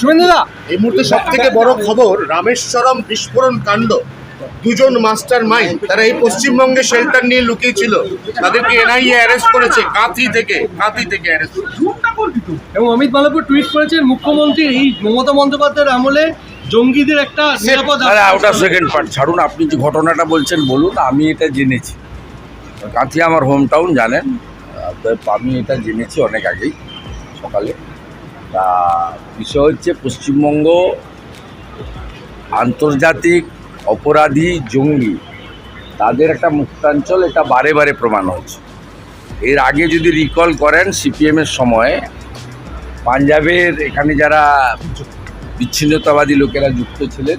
শুভেন্দুদা, এই মুহূর্তে সব থেকে বড় খবর রামেশ্বরম বিস্ফোরণ কাণ্ড। দুজন মাস্টার মাইন্ড তারা এই পশ্চিমবঙ্গে শেল্টার নিয়ে লুকিয়েছিল। তাদেরকে এনআইএ অ্যারেস্ট করেছে, কাঁথি থেকে কাঁথি থেকে অ্যারেস্ট এবং অমিত মালপুর টুইট করেছেন মুখ্যমন্ত্রী এই মমতা বন্দ্যোপাধ্যায়ের আমলে জঙ্গিদের একটা নিরাপদ আরে ওটা সেকেন্ড পার্ট ছাড়ুন আপনি যে ঘটনাটা বলছেন বলুন আমি এটা জেনেছি। কাঁথি আমার হোম টাউন জানেন আমি এটা জেনেছি অনেক আগেই সকালে। তা বিষয় হচ্ছে পশ্চিমবঙ্গ আন্তর্জাতিক অপরাধী জঙ্গি তাদের একটা মুক্তাঞ্চল এটা বারে বারে প্রমাণ হয়েছে এর আগে যদি রিকল করেন সিপিএমের সময় পাঞ্জাবের এখানে যারা বিচ্ছিন্নতাবাদী লোকেরা যুক্ত ছিলেন।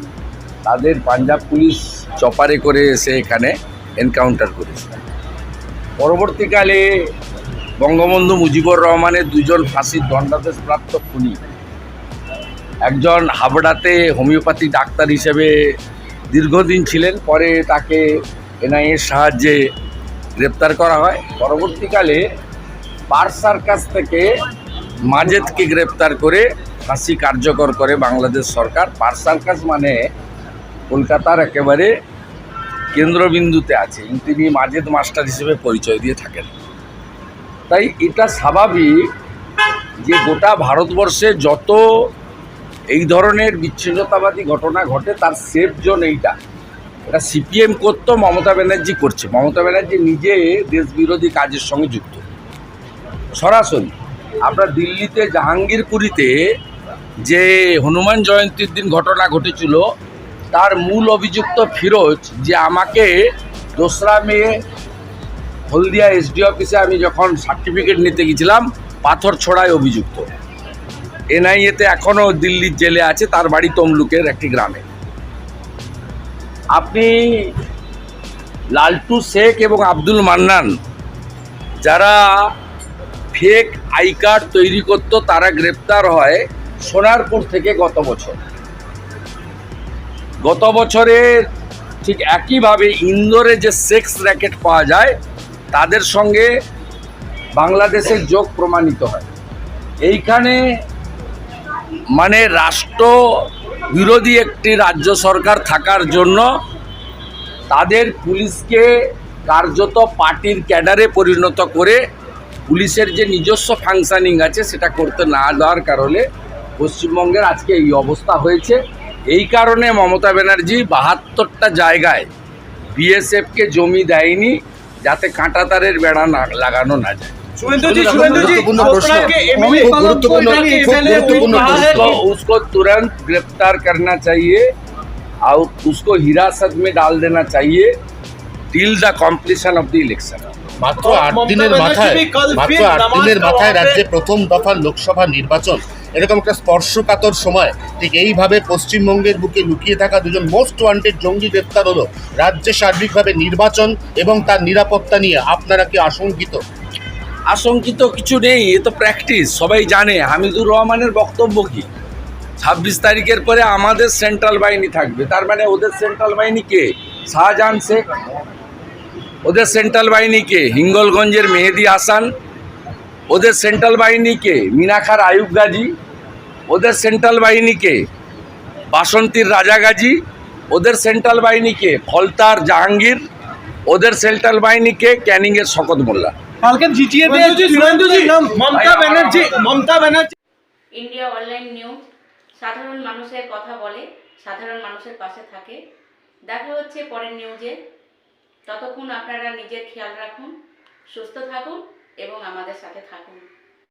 তাদের পাঞ্জাব পুলিশ চপারে করে এসে এখানে এনকাউন্টার করেছে। পরবর্তীকালে বঙ্গবন্ধু মুজিবুর রহমানের দুজন ফাঁসির দণ্ডাদেশপ্রাপ্ত খুনি। একজন হাবড়াতে হোমিওপ্যাথি ডাক্তার হিসেবে দীর্ঘদিন ছিলেন, পরে তাকে এনআইএর সাহায্যে গ্রেপ্তার করা হয়। পরবর্তীকালে পার সার্কাস থেকে মাজেদকে গ্রেপ্তার করে ফাঁসি কার্যকর করে বাংলাদেশ সরকার। পার সার্কাস মানে কলকাতার একেবারে কেন্দ্রবিন্দুতে আছে। তিনি মাজেদ মাস্টার হিসেবে পরিচয় দিয়ে থাকেন। তাই এটা স্বাভাবিক যে গোটা ভারতবর্ষে যত এই ধরনের বিচ্ছিন্নতাবাদী ঘটনা ঘটে, তার সেফ জোন এইটা। এটা সিপিএম করতো, মমতা ব্যানার্জি করছে। মমতা ব্যানার্জি নিজে দেশবিরোধী কাজের সঙ্গে যুক্ত। সরাসরি, আমরা দিল্লিতে, জাহাঙ্গীরপুরীতে যে হনুমান জয়ন্তীর দিন ঘটনা ঘটেছিল, তার মূল অভিযুক্ত ফিরোজ, যে আমাকে দোসরা মেয়ে হলদিয়া এসডি অফিসে আমি যখন সার্টিফিকেট নিতে গেছিলাম, পাথর ছোড়ায় অভিযুক্ত। এনআইএতে এখনও দিল্লির জেলে আছে, তার বাড়ি তমলুকের একটি গ্রামে। আপনি লালটু শেখ এবং আব্দুল মান্নান, যারা ফেক আই কার্ড তৈরি করতো, তারা গ্রেপ্তার হয় সোনারপুর থেকে গত বছর। গত বছরের ঠিক একইভাবে ইন্দোরে যে সেক্স র্যাকেট পাওয়া যায়, তাদের সঙ্গে বাংলাদেশের যোগ প্রমাণিত হয়। এইখানে মানে রাষ্ট্র বিরোধী একটি রাজ্য সরকার থাকার জন্য তাদের পুলিশকে কার্যত পার্টির ক্যাডারে পরিণত করে পুলিশের যে নিজস্ব ফাংশানিং আছে, সেটা করতে না দেওয়ার কারণে পশ্চিমবঙ্গের আজকে এই অবস্থা হয়েছে এই কারণে মমতা ব্যানার্জি বাহাত্তরটা জায়গায় বিএসএফকে জমি দেয়নি যাতে কাঁটাতারের বেড়া না লাগানো না যায় শুভেন্দুজি খুব শুভেন্দুজি গুরুত্বপূর্ণ প্রশ্ন। অমিত খুব গুরুত্বপূর্ণ মালপুর খুব এখানে গুরুত্বপূর্ণ উঠা প্রশ্ন। है उसको उसको तुरंत गिरफ्तार करना चाहिए और उसको हिरासत में डाल देना चाहिए till the completion of the election মাত্র মমতা আট দিনের ব্যানার্জি মাথায় भी कल মাত্র फिर আট नमाज দিনের का মাথায় वहाँ पे- রাজ্যে প্রথম দফার লোকসভা নির্বাচন এরকম একটা স্পর্শকাতর সময়। ঠিক এইভাবে পশ্চিমবঙ্গের বুকে লুকিয়ে থাকা দুজন মোস্ট ওয়ান্টেড জঙ্গি গ্রেপ্তার হলো। রাজ্যে সার্বিকভাবে নির্বাচন এবং তার নিরাপত্তা নিয়ে আপনারা কি আশঙ্কিত? আশঙ্কিত কিছু নেই, এ তো প্র্যাকটিস সবাই জানে। হামিদুর রহমানের বক্তব্য কি? ছাব্বিশ তারিখের পরে আমাদের সেন্ট্রাল বাহিনী থাকবে। তার মানে ওদের সেন্ট্রাল বাহিনী কে? শাহজাহান শেখ। ওদের সেন্ট্রাল বাহিনী কে? হিঙ্গলগঞ্জের মেহেদি হাসান। ওদের সেন্ট্রাল বাহিনীকে মিনাখার আয়ুব গাজী। ওদের সেন্ট্রাল বাহিনীকে বাসন্তীর রাজা গাজী। ওদের সেন্ট্রাল বাহিনীকে ফলতার জাহাঙ্গীর। ওদের সেন্ট্রাল বাহিনীকে ক্যানিংয়ের শকত মোল্লা। কালকে জিটিএ তে Suvendu ji Mamata Banerjee Mamata Banerjee. India online news. সাধারণ মানুষের কথা বলে সাধারণ মানুষের পাশে থাকে। দেখা হচ্ছে পরের নিউজে। ততক্ষণ আপনারা নিজের খেয়াল রাখুন সুস্থ থাকুন। এবং আমাদের সাথে থাকুন।